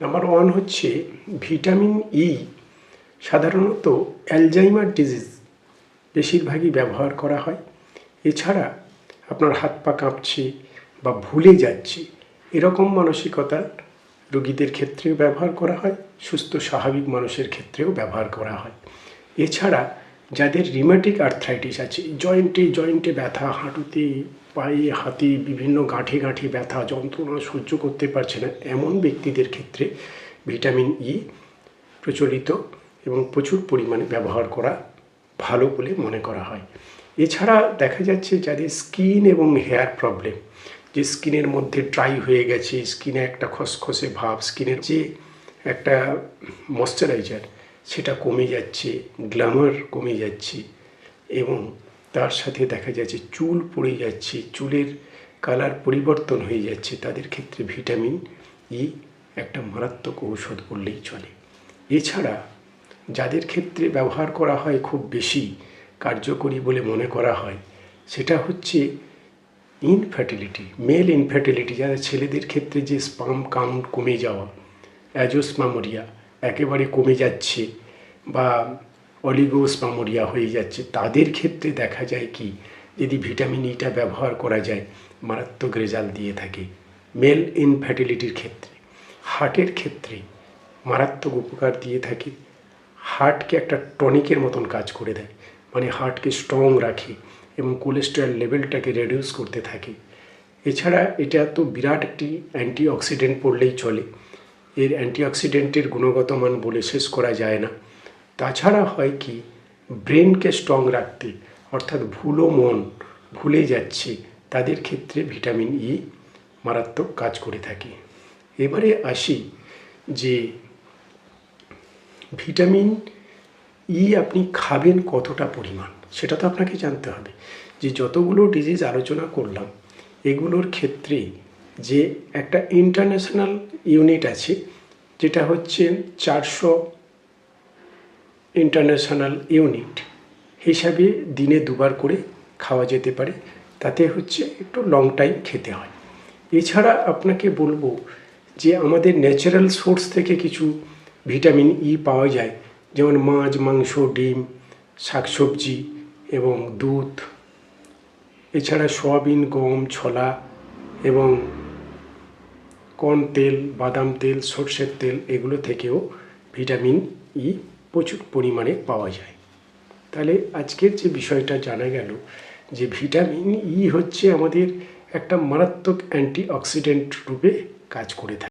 Number one হচ্ছে vitamin E সাধারণত Alzheimer disease বেশিরভাগই ব্যবহার করা হয়। এছাড়া আপনার হাত পা কাঁপছে বা ভুলে যাচ্ছে, এরকম মানসিকতার রোগীদের ক্ষেত্রেও ব্যবহার করা হয়, সুস্থ, স্বাভাবিক মানুষের ক্ষেত্রেও ব্যবহার করা হয়। এছাড়া যাদের রিমাটিক আর্থ্রাইটিস আছে জয়েন্টে জয়েন্টে ব্যথা, হাঁটুতে পায়ে, হাতে বিভিন্ন গাঁঠে গাঁঠে ব্যথা, যন্ত্রণা সহ্য করতে পারছে না এমন ব্যক্তিদের ক্ষেত্রে ভিটামিন ই প্রচলিত এবং প্রচুর পরিমাণে ব্যবহার করা ভালো বলে মনে করা হয়। এছাড়া দেখা যাচ্ছে যাদের স্কিন এবং হেয়ার প্রবলেম, যে স্কিনের মধ্যে ড্রাই হয়ে গেছে, স্কিনে একটা খসখসে ভাব, স্কিনের যে একটা ময়শ্চারাইজার, সেটা কমে যাচ্ছে, গ্ল্যামার কমে যাচ্ছে এবং তার সাথে দেখা যাচ্ছে চুল পড়ে যাচ্ছে, চুলের কালার পরিবর্তন হয়ে যাচ্ছে। তাদের ক্ষেত্রে ভিটামিন ই একটা মারাত্মক ঔষধ বললেই চলে। এছাড়া যাদের ক্ষেত্রে ব্যবহার করা হয় খুব বেশি, কার্যকরী বলে মনে করা হয়, সেটা হচ্ছে ইনফার্টিলিটি মেল ইনফার্টিলিটি যারা ছেলেদের ক্ষেত্রে যে স্পাম কাউন্ট কমে যাওয়া অ্যাজোস্মামোরিয়া একেবারে কমে যাচ্ছে বা অলিগোস্পামোরিয়া হয়ে যাচ্ছে। তাদের ক্ষেত্রে দেখা যায় কি, যদি ভিটামিন ইটা ব্যবহার করা যায়, মারাত্মক রেজাল্ট দিয়ে থাকে। মেল ইনফার্টিলিটির ক্ষেত্রে। হার্টের ক্ষেত্রে মারাত্মক উপকার দিয়ে থাকে। হার্টকে একটা টনিকের মতন কাজ করে দেয়। মানে হার্টকে স্ট্রং রাখে এবং কোলেস্টেরল লেভেলটাকে রেডিউস করতে থাকে। এছাড়া এটা তো বিরাট একটি অ্যান্টিঅক্সিডেন্ট পড়লেই চলে। এর অ্যান্টিঅক্সিডেন্টের গুণগত মান বলে শেষ করা যায় না। তাছাড়া হয় কি ব্রেনকে স্ট্রং রাখতে, অর্থাৎ ভুলো মন ভুলে যাচ্ছে, তাদের ক্ষেত্রে ভিটামিন ই মারাত্মক কাজ করে থাকে। এবারে আসি যে ভিটামিন ই আপনি খাবেন কতটা পরিমাণ, সেটা তো আপনাকে জানতে হবে। যে যতগুলো ডিজিজ আলোচনা করলাম, এগুলোর ক্ষেত্রে যে একটা ইন্টারন্যাশনাল ইউনিট আছে, যেটা হচ্ছে চারশো ইন্টারন্যাশনাল ইউনিট হিসাবে দিনে দুবার করে খাওয়া যেতে পারে। তাতে হচ্ছে একটু লং টাইম খেতে হয়। এছাড়া আপনাকে বলব যে আমাদের ন্যাচারাল সোর্স থেকে কিছু ভিটামিন ই পাওয়া যায়, যেমন মাছ, মাংস, ডিম, শাকসবজি এবং দুধ। এছাড়া সয়াবিন, গম, ছোলা এবং কর্ন তেল, বাদাম তেল, সর্ষের তেল এগুলো থেকেও ভিটামিন ই প্রচুর পরিমাণে পাওয়া যায়। তাহলে আজকের যে বিষয়টা জানা গেল যে ভিটামিন ই হচ্ছে আমাদের একটা মারাত্মক অ্যান্টিঅক্সিডেন্ট রূপে কাজ করে থাকে।